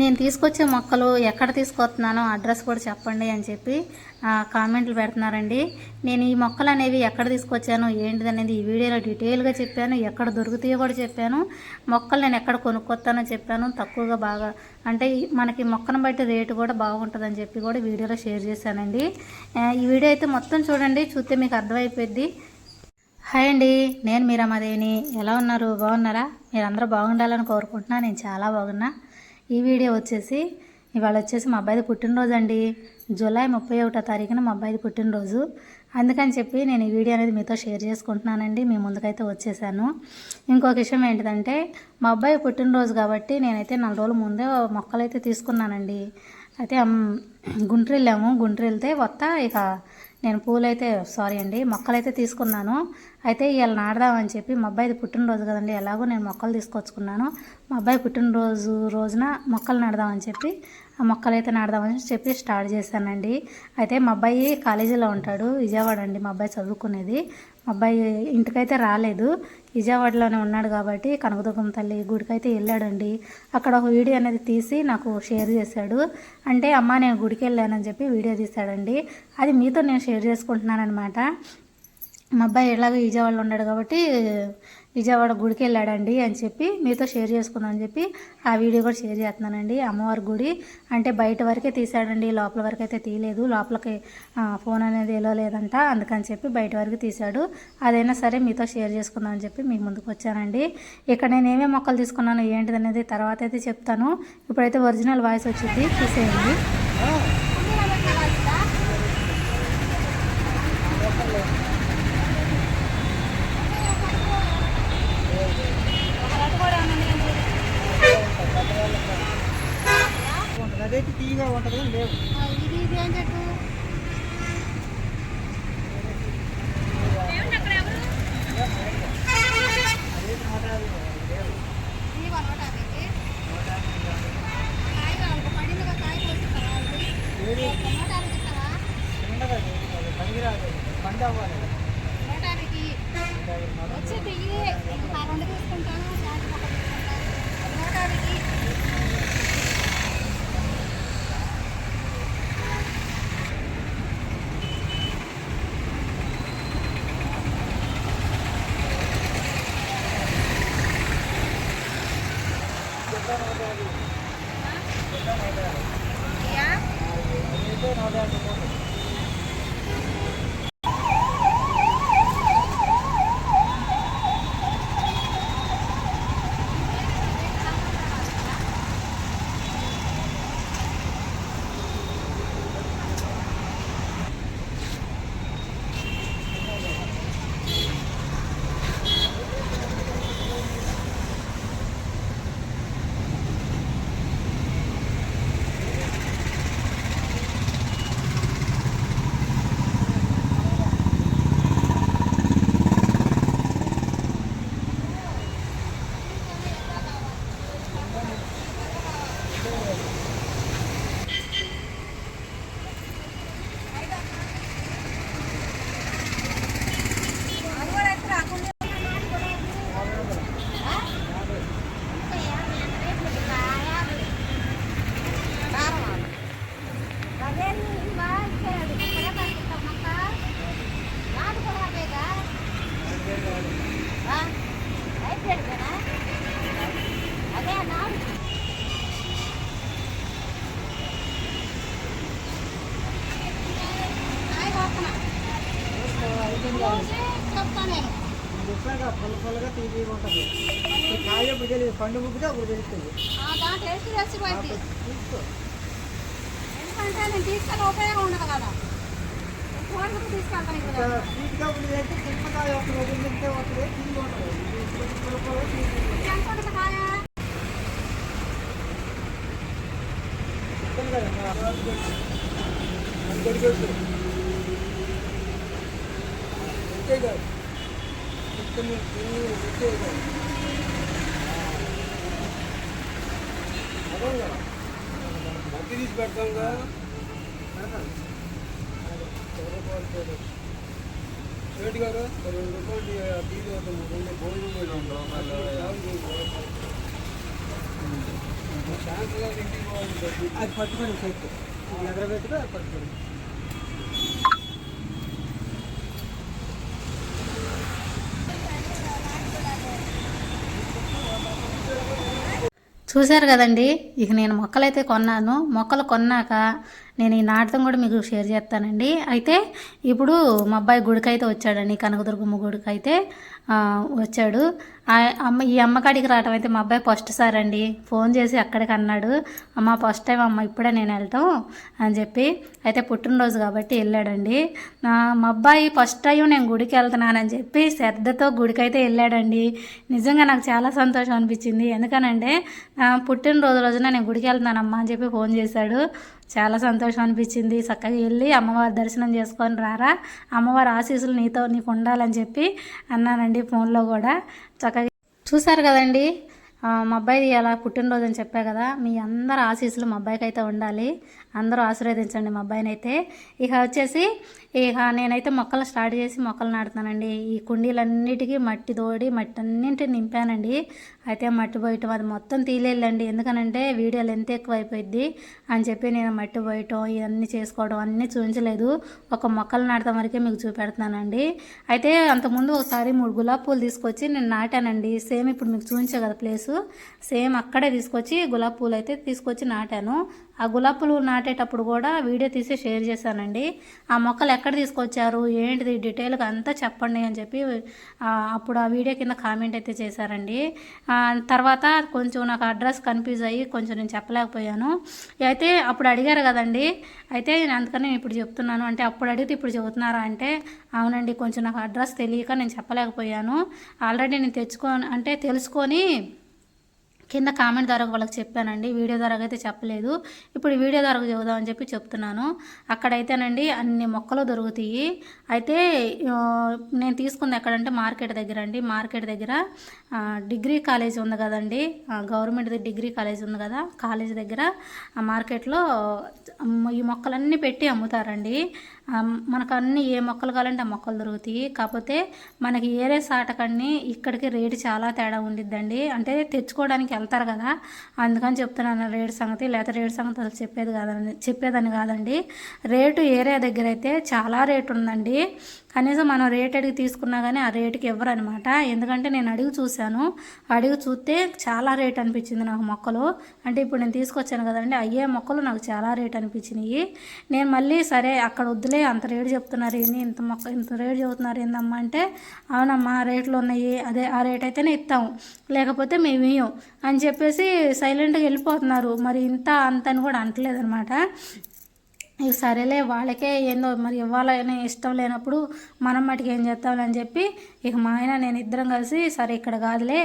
నేను తీసుకొచ్చే మొక్కలు ఎక్కడ తీసుకొస్తున్నానో అడ్రస్ కూడా చెప్పండి అని చెప్పి కామెంట్లు పెడుతున్నారండి. నేను ఈ మొక్కలు అనేవి ఎక్కడ తీసుకొచ్చాను ఏంటిది అనేది ఈ వీడియోలో డీటెయిల్గా చెప్పాను ఎక్కడ దొరుకుతాయో కూడా చెప్పాను. మొక్కలు నేను ఎక్కడ కొనుక్కొస్తానో చెప్పాను తక్కువగా బాగా అంటే మనకి మొక్కను బట్టి రేటు కూడా బాగుంటుందని చెప్పి కూడా వీడియోలో షేర్ చేశానండి. ఈ వీడియో అయితే మొత్తం చూడండి చూస్తే మీకు అర్థమైపోద్ది హాయ్ అండి నేను మీరమ్మదేని ఎలా ఉన్నారు? బాగున్నారా? మీరందరూ బాగుండాలని కోరుకుంటున్నా నేను చాలా బాగున్నా. ఈ వీడియో వచ్చేసి ఇవాళ వచ్చేసి మా అబ్బాయిది పుట్టినరోజు అండి జూలై ముప్పై ఒకటో తారీఖున మా అబ్బాయిది పుట్టినరోజు. అందుకని చెప్పి నేను ఈ వీడియో అనేది మీతో షేర్ చేసుకుంటున్నానండి. మీ ముందుకైతే వచ్చేసాను. ఇంకొక విషయం ఏంటిదంటే మా అబ్బాయి పుట్టినరోజు కాబట్టి నేనైతే నాలుగు రోజుల ముందే మొక్కలు అయితే తీసుకున్నానండి. అయితే గుంటూరు వెళ్ళాము గుంటూరు వెళ్తే కొత్త ఇక నేను పూలైతే సారీ అండి మొక్కలైతే తీసుకున్నాను. అయితే ఇవాళ నాడదామని చెప్పి మా అబ్బాయిది పుట్టినరోజు కదండి ఎలాగో నేను మొక్కలు తీసుకొచ్చుకున్నాను. మా అబ్బాయి పుట్టినరోజు రోజున మొక్కలు నాడదామని చెప్పి ఆ మొక్కలు అయితే నాడదామని చెప్పి స్టార్ట్ చేశానండి. అయితే మా అబ్బాయి కాలేజీలో ఉంటాడు విజయవాడ అండి మా అబ్బాయి చదువుకునేది. అబ్బాయి ఇంటికైతే రాలేదు. విజయవాడలోనే ఉన్నాడు కాబట్టి కనకదుర్గం తల్లి గుడికైతే వెళ్ళాడండి. అక్కడ ఒక వీడియో అనేది తీసి నాకు షేర్ చేశాడు. అంటే అమ్మ నేను గుడికి వెళ్ళానని చెప్పి వీడియో తీశాడండి. అది మీతో నేను షేర్ చేసుకుంటున్నాను అనమాట మా అబ్బాయి ఎలాగో విజయవాడలో ఉన్నాడు కాబట్టి విజయవాడ గుడికి వెళ్ళాడండి అని చెప్పి మీతో షేర్ చేసుకుందామని చెప్పి ఆ వీడియో కూడా షేర్ చేస్తున్నానండి. అమ్మవారి గుడి అంటే బయట వరకే తీసాడండి లోపల వరకు అయితే తీయలేదు. లోపలికి ఫోన్ అనేది వెళ్ళలేదంట అందుకని చెప్పి బయట వరకు తీశాడు. అదైనా సరే మీతో షేర్ చేసుకుందామని చెప్పి మీ ముందుకు వచ్చానండి. ఇక్కడ నేను ఏమేమి మొక్కలు తీసుకున్నాను ఏంటిది అనేది తర్వాత అయితే చెప్తాను. ఇప్పుడైతే ఒరిజినల్ వాయిస్ వచ్చింది తీసేయండి. ఈజీగా ఉంటుంది లేవు. ఇది ఇది అని పుల్ల పుల్లగా తీయగా ఉంటుంది. ఈ కాయ ఇప్పుడు తెలియదు పండు ముగ్గుతే అప్పుడు తెలుస్తుంది. తీసుకో. ఎందుకంటే నేను తీసుకెళ్ళి ఉపయోగం ఉండదు కదా. స్వీట్గా ఉండేది అయితే చిన్నకాయ వస్తుంది వదిలి తింటే వస్తుంది తీయగా ఉంటుంది. ఇది కొంచెం మట్టి తీసి పెడతాం కదా షేట్ గారు రెండు రూపాయలు తీసి అవుతుంది భోజనం కూడా అది పట్టుకొని చెట్టు ఎగరబెట్టుకో అది చూశారు కదండి? ఇక నేను మొక్కలైతే కొన్నాను. మొక్కలు కొన్నాక నేను ఈ నాటకం కూడా మీకు షేర్ చేస్తానండి. అయితే ఇప్పుడు మా అబ్బాయి గుడికి అయితే వచ్చాడండి. కనకదుర్గమ్మ గుడికి అయితే వచ్చాడు. ఆ అమ్మ ఈ అమ్మకాడికి రావటం అయితే మా అబ్బాయి ఫస్ట్ సార్ అండి. ఫోన్ చేసి అక్కడికి అన్నాడు. అమ్మ ఫస్ట్ టైం అమ్మ ఇప్పుడే నేను వెళ్తాం అని చెప్పి అయితే పుట్టినరోజు కాబట్టి వెళ్ళాడండి. నా మా అబ్బాయి ఫస్ట్ టైం నేను గుడికి వెళ్తున్నానని చెప్పి శ్రద్ధతో గుడికి అయితే వెళ్ళాడండి. నిజంగా నాకు చాలా సంతోషం అనిపించింది. ఎందుకనంటే పుట్టినరోజు రోజున నేను గుడికి వెళ్తున్నానమ్మా అని చెప్పి ఫోన్ చేశాడు. చాలా సంతోషం అనిపించింది. చక్కగా వెళ్ళి అమ్మవారి దర్శనం చేసుకొని రారా. అమ్మవారి ఆశీస్సులు నీతో నీకు ఉండాలని చెప్పి అన్నానండి ఫోన్లో కూడా. చక్కగా చూశారు కదండి. మా అబ్బాయిది అలా పుట్టినరోజు అని చెప్పా కదా. మీ అందరు ఆశీస్సులు మా అబ్బాయికి అయితే ఉండాలి. అందరూ ఆశీర్వదించండి మా అబ్బాయిని అయితే ఇక వచ్చేసి ఇక నేనైతే మొక్కలు స్టార్ట్ చేసి మొక్కలు నాటుతానండి. ఈ కుండీలన్నిటికీ మట్టి తోడి మట్టి అన్నింటిని నింపానండి. అయితే మట్టి పోయటం అది మొత్తం తీలేళ్ళండి ఎందుకనంటే వీడియోలు ఎంత ఎక్కువ అయిపోయింది అని చెప్పి నేను మట్టి పోయటం ఇవన్నీ చేసుకోవడం అన్నీ చూపించలేదు ఒక మొక్కలు నాటడం వరకే మీకు చూపెడుతున్నానండి. అయితే అంతకుముందు ఒకసారి మూడు గులాబీ పూలు తీసుకొచ్చి నేను నాటానండి. సేమ్ ఇప్పుడు మీకు చూపించే కదా ప్లేసు. సేమ్ అక్కడే తీసుకొచ్చి గులాబీ పూలు అయితే తీసుకొచ్చి నాటాను. ఆ గులాబీ నాటేటప్పుడు కూడా వీడియో తీసి షేర్ చేశానండి. ఆ మొక్కలు ఎక్కడ తీసుకొచ్చారు ఏంటిది డీటెయిల్గా అంతా చెప్పండి అని చెప్పి అప్పుడు ఆ వీడియో కింద కామెంట్ అయితే చేశారండి. తర్వాత కొంచెం నాకు అడ్రస్ కన్ఫ్యూజ్ అయ్యి కొంచెం నేను చెప్పలేకపోయాను. అయితే అప్పుడు అడిగారు కదండి. అయితే నేను అందుకని నేను ఇప్పుడు చెప్తున్నాను. అంటే అప్పుడు అడిగితే ఇప్పుడు చెబుతున్నారా అంటే అవునండి కొంచెం నాకు అడ్రస్ తెలియక నేను చెప్పలేకపోయాను. ఆల్రెడీ నేను తెచ్చుకో అంటే తెలుసుకొని కింద కామెంట్ ద్వారా వాళ్ళకి చెప్పానండి. వీడియో ద్వారా అయితే చెప్పలేదు. ఇప్పుడు వీడియో ద్వారా చెబుదామని చెప్పి చెప్తున్నాను. అక్కడైతేనండి అన్ని మొక్కలు దొరుకుతాయి. అయితే నేను తీసుకుంది ఎక్కడంటే మార్కెట్ దగ్గర అండి. మార్కెట్ దగ్గర డిగ్రీ కాలేజ్ ఉంది కదండి. గవర్నమెంట్ డిగ్రీ కాలేజ్ ఉంది కదా. కాలేజ్ దగ్గర మార్కెట్లో ఈ మొక్కలన్నీ పెట్టి అమ్ముతారండి. మనకు అన్ని ఏ మొక్కలు కావాలంటే ఆ మొక్కలు దొరుకుతాయి. కాకపోతే మనకి ఏరే సాటకన్ని ఇక్కడికి రేటు చాలా తేడా ఉండిద్దండి. అంటే తెచ్చుకోవడానికి వెళ్తారు కదా. అందుకని చెప్తున్నాను రేటు సంగతి. లేకపోతే రేటు సంగతి అసలు చెప్పేది కాదండి చెప్పేదని కాదండి. రేటు ఏరియా దగ్గర అయితే చాలా రేటు ఉందండి. కనీసం మనం రేట్ అడిగి తీసుకున్నా కానీ ఆ రేటుకి ఇవ్వరు అనమాట ఎందుకంటే నేను అడిగి చూశాను. అడిగి చూస్తే చాలా రేట్ అనిపించింది నాకు మొక్కలు. అంటే ఇప్పుడు నేను తీసుకొచ్చాను కదండి అయ్యే మొక్కలు నాకు చాలా రేట్ అనిపించినాయి. నేను మళ్ళీ సరే అక్కడ వద్దులే అంత రేటు చెప్తున్నారు ఏంది ఇంత మొక్క ఇంత రేటు చెబుతున్నారు ఏందమ్మా అంటే అవునమ్మా రేట్లు ఉన్నాయి అదే ఆ రేట్ అయితేనే ఇస్తాము లేకపోతే మేము ఇయ్యం అని చెప్పేసి సైలెంట్గా వెళ్ళిపోతున్నారు. మరి ఇంత అంత అని కూడా అంటలేదన్నమాట ఇక సరేలే వాళ్ళకే ఏందో మరి ఇవ్వాలని ఇష్టం లేనప్పుడు మనం మటుకు ఏం చేస్తామని చెప్పి ఇక మా ఆయన నేను ఇద్దరం కలిసి సరే ఇక్కడ కాదులే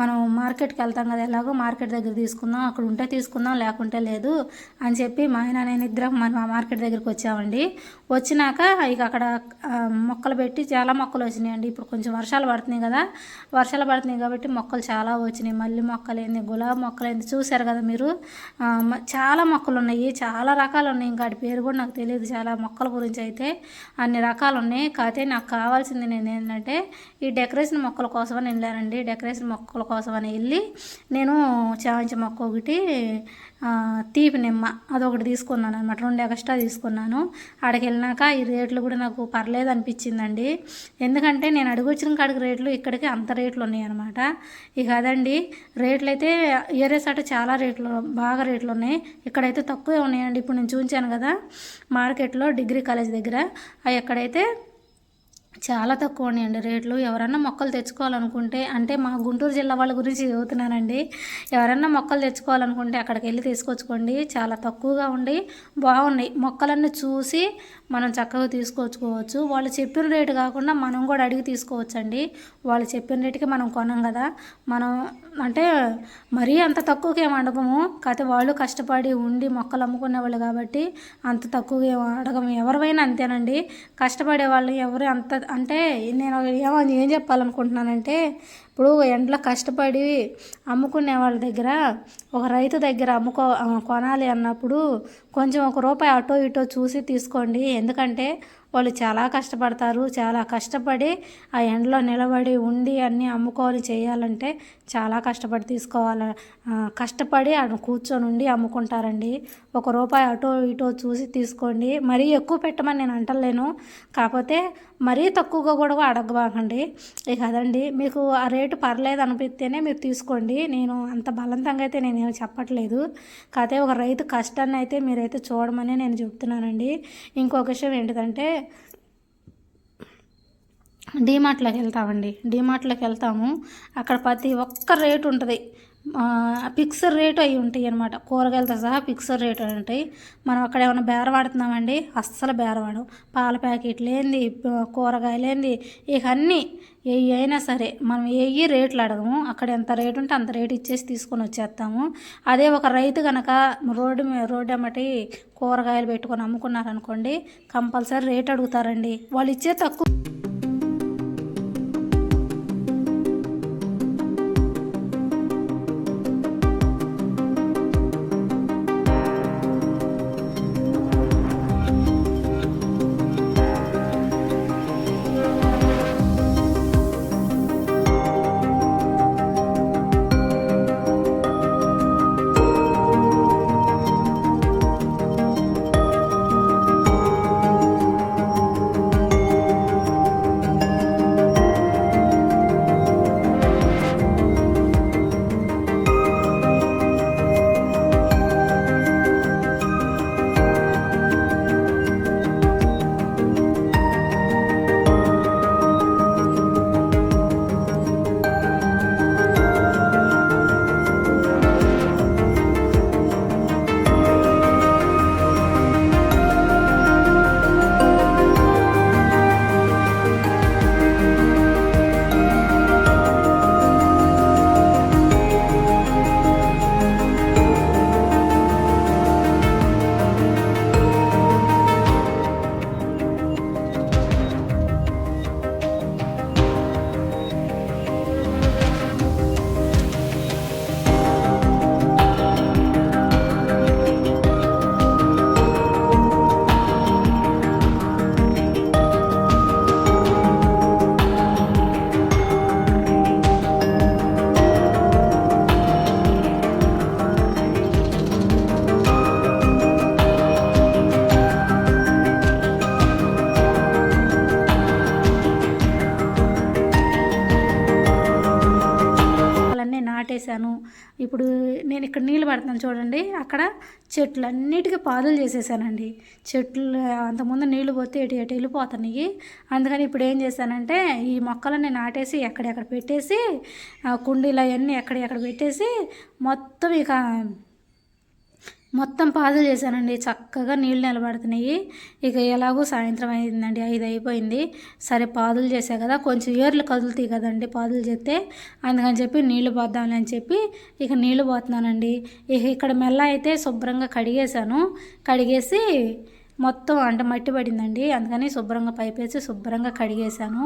మనం మార్కెట్కి వెళ్తాం కదా ఎలాగో మార్కెట్ దగ్గర తీసుకుందాం అక్కడ ఉంటే తీసుకుందాం లేకుంటే లేదు అని చెప్పి మా ఆయన నేను ఇద్దరం మన మార్కెట్ దగ్గరికి వచ్చామండి. వచ్చినాక ఇక అక్కడ మొక్కలు పెట్టి చాలా మొక్కలు వచ్చినాయండి. ఇప్పుడు కొంచెం వర్షాలు పడుతున్నాయి కదా వర్షాలు పడుతున్నాయి కాబట్టి మొక్కలు చాలా వచ్చినాయి. మల్లి మొక్కలు ఏంది గులాబీ మొక్కలు ఏంది చూశారు కదా మీరు? చాలా మొక్కలు ఉన్నాయి చాలా రకాలు ఉన్నాయి ఇంకా పేరు కూడా నాకు తెలియదు చాలా మొక్కల గురించి అయితే. అన్ని రకాలు ఉన్నాయి. కాకపోతే నాకు కావాల్సింది నేను ఏంటంటే ఈ డెకరేషన్ మొక్కల కోసమని వెళ్ళానండి. డెకరేషన్ మొక్కల కోసమని వెళ్ళి నేను చామంతి మొక్క ఒకటి తీపి నిమ్మ అదొకటి తీసుకున్నాను అనమాట రెండు ఎక్స్ట్రా తీసుకున్నాను. ఆడికి వెళ్ళినాక ఈ రేట్లు కూడా నాకు పర్లేదు అనిపించిందండి. ఎందుకంటే నేను అడుగొచ్చిన కాడికి రేట్లు ఇక్కడికి అంత రేట్లు ఉన్నాయి అనమాట ఇక అదండి రేట్లు అయితే ఏరే సాట చాలా రేట్లు బాగా రేట్లు ఉన్నాయి. ఇక్కడైతే తక్కువే ఉన్నాయండి. ఇప్పుడు నేను చూపించాను కదా మార్కెట్లో డిగ్రీ కాలేజ్ దగ్గర. అవి ఎక్కడైతే చాలా తక్కువ ఉన్నాయండి రేట్లు. ఎవరన్నా మొక్కలు తెచ్చుకోవాలనుకుంటే అంటే మా గుంటూరు జిల్లా వాళ్ళ గురించి చదువుతున్నానండి. ఎవరన్నా మొక్కలు తెచ్చుకోవాలనుకుంటే అక్కడికి వెళ్ళి తీసుకొచ్చుకోండి. చాలా తక్కువగా ఉండి బాగున్నాయి. మొక్కలన్నీ చూసి మనం చక్కగా తీసుకొచ్చుకోవచ్చు. వాళ్ళు చెప్పిన రేటు కాకుండా మనం కూడా అడిగి తీసుకోవచ్చండి. వాళ్ళు చెప్పిన రేటుకి మనం కొనం కదా. మనం అంటే మరీ అంత తక్కువకి ఏం అడగము. కాకపోతే వాళ్ళు కష్టపడి ఉండి మొక్కలు అమ్ముకునే వాళ్ళు కాబట్టి అంత తక్కువగా ఏం అడగము. ఎవరివైనా అంతేనండి. కష్టపడే వాళ్ళు ఎవరు అంత అంటే నేను ఏమో ఏం చెప్పాలనుకుంటున్నానంటే ఇప్పుడు ఎండలో కష్టపడి అమ్ముకునే వాళ్ళ దగ్గర ఒక రైతు దగ్గర అమ్ముకో కొనాలి అన్నప్పుడు కొంచెం ఒక రూపాయి అటో ఇటో చూసి తీసుకోండి. ఎందుకంటే వాళ్ళు చాలా కష్టపడతారు. చాలా కష్టపడి ఆ ఎండలో నిలబడి ఉండి అన్నీ అమ్ముకోవాలి చేయాలంటే చాలా కష్టపడి తీసుకోవాలి కష్టపడి ఆడ కూర్చొని ఉండి అమ్ముకుంటారండి. ఒక రూపాయి అటో ఇటో చూసి తీసుకోండి. మరీ ఎక్కువ పెట్టమని నేను అంటలేను. కాకపోతే మరీ తక్కువగా కూడా అడగబాకండి. ఇక అదండి. మీకు ఆ రేట్ రేటు పర్లేదు అనిపిస్తేనే మీరు తీసుకోండి. నేను అంత బలవంతంగా అయితే నేనేమి చెప్పట్లేదు. కాకపోతే ఒక రైతు కష్టాన్ని అయితే మీరైతే చూడమని నేను చెప్తున్నానండి. ఇంకొక విషయం ఏంటిదంటే డీమార్ట్లోకి వెళ్తామండి. డీమార్ట్లోకి వెళ్తాము. అక్కడ ప్రతి ఒక్క రేటు ఉంటుంది. ఫిక్స్డ్ రేటు అవి ఉంటాయి అనమాట కూరగాయలతో సహా ఫిక్స్డ్ రేటు అని ఉంటాయి. మనం అక్కడ ఏమైనా బేరవాడుతున్నామండి అస్సలు బేరవాడు పాల ప్యాకెట్లు ఏంది? కూరగాయలు ఏంది? ఇక అన్నీ ఏ అయినా సరే మనం ఏ రేట్లు అడగము. అక్కడ ఎంత రేటు ఉంటే అంత రేటు ఇచ్చేసి తీసుకొని వచ్చేస్తాము. అదే ఒక రైతు కనుక రోడ్డు మీద రోడ్డు అమ్మటి కూరగాయలు పెట్టుకొని అమ్ముకున్నారనుకోండి కంపల్సరీ రేట్ అడుగుతారండి. వాళ్ళు ఇచ్చే తక్కువ నీళ్ళు చూడండి. అక్కడ చెట్లన్నిటికీ పాదులు చేసేసానండి. చెట్లు అంతకుముందు నీళ్ళు పోతే ఎటు ఎటు వెళ్ళిపోతున్నాయి. అందుకని ఇప్పుడు ఏం చేశానంటే ఈ మొక్కలని నాటేసి ఎక్కడెక్కడ పెట్టేసి కుండీలు అవన్నీ ఎక్కడెక్కడ పెట్టేసి మొత్తం ఇక మొత్తం పాదులు చేశానండి. చక్కగా నీళ్ళు నిలబడుతున్నాయి. ఇక ఎలాగో సాయంత్రం అయిందండి. ఐదు అయిపోయింది. సరే పాదులు చేసా కదా. కొంచెం ఏర్లు కదులుతాయి కదండి పాదులు చేస్తే. అందుకని చెప్పి నీళ్ళు పోద్దాంలే అని చెప్పి ఇక నీళ్ళు పోతున్నానండి. ఇక ఇక్కడ మెల్ల అయితే శుభ్రంగా కడిగేశాను. కడిగేసి మొత్తం అంటే మట్టి పడిందండి. అందుకని శుభ్రంగా పైప్ వేసి శుభ్రంగా కడిగేశాను.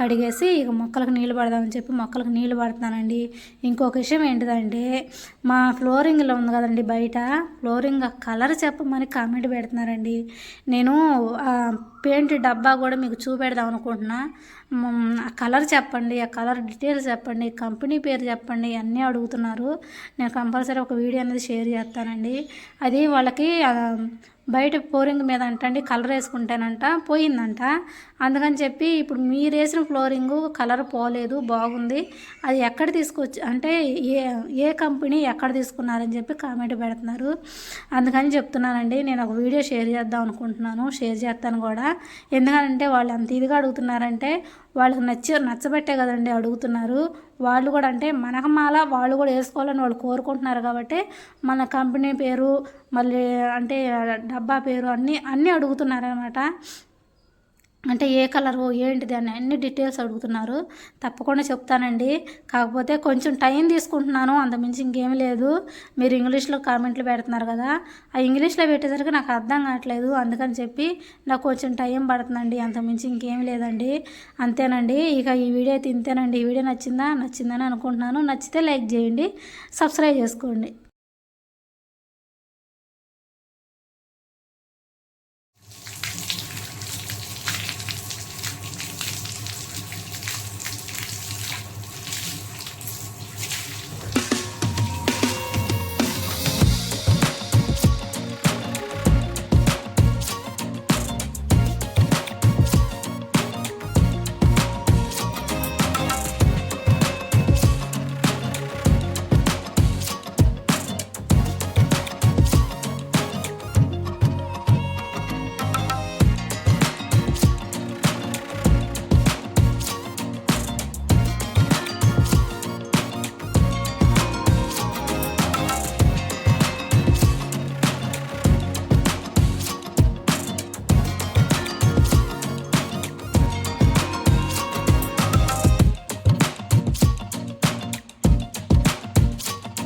కడిగేసి ఇక మొక్కలకు నీళ్ళు పడదామని చెప్పి మొక్కలకు నీళ్ళు పడుతున్నానండి. ఇంకొక విషయం ఏంటిదంటే మా ఫ్లోరింగ్లో ఉంది కదండి బయట. ఫ్లోరింగ్ కలర్ చెప్పమని కామెంట్ పెడుతున్నారండి. నేను పెయింట్ డబ్బా కూడా మీకు చూపెడదాం అనుకుంటున్నా. కలర్ చెప్పండి ఆ కలర్ డీటెయిల్స్ చెప్పండి కంపెనీ పేరు చెప్పండి అన్నీ అడుగుతున్నారు. నేను కంపల్సరీ ఒక వీడియో అనేది షేర్ చేస్తానండి. అది వాళ్ళకి బయట ఫ్లోరింగ్ మీద అంటండి కలర్ వేసుకుంటానంట పోయిందంట. అందుకని చెప్పి ఇప్పుడు మీరు వేసిన ఫ్లోరింగ్ కలర్ పోలేదు బాగుంది. అది ఎక్కడ తీసుకొచ్చి అంటే ఏ ఏ కంపెనీ ఎక్కడ తీసుకున్నారని చెప్పి కామెంట్ పెడుతున్నారు. అందుకని చెప్తున్నానండి నేను ఒక వీడియో షేర్ చేద్దాం అనుకుంటున్నాను షేర్ చేస్తాను కూడా. ఎందుకంటే వాళ్ళు అంత ఇదిగా అడుగుతున్నారంటే వాళ్ళకి నచ్చ నచ్చబెట్టే కదండి అడుగుతున్నారు. వాళ్ళు కూడా అంటే మనకు మాల వాళ్ళు కూడా వేసుకోవాలని వాళ్ళు కోరుకుంటున్నారు కాబట్టి మన కంపెనీ పేరు మళ్ళీ అంటే డబ్బా పేరు అన్నీ అన్నీ అడుగుతున్నారు అనమాట అంటే ఏ కలరు ఏంటిది అని అన్ని డీటెయిల్స్ అడుగుతున్నారు. తప్పకుండా చెప్తానండి. కాకపోతే కొంచెం టైం తీసుకుంటున్నాను అంతమించి ఇంకేం లేదు. మీరు ఇంగ్లీష్లో కామెంట్లు పెడుతున్నారు కదా ఆ ఇంగ్లీష్లో పెట్టేసరికి నాకు అర్థం కావట్లేదు. అందుకని చెప్పి నాకు కొంచెం టైం పడుతుందండి అంతమించి ఇంకేం లేదండి. అంతేనండి. ఇక ఈ వీడియో అయితే ఇంతేనండి. ఈ వీడియో నచ్చిందా? నచ్చిందని అనుకుంటున్నాను. నచ్చితే లైక్ చేయండి సబ్స్క్రైబ్ చేసుకోండి.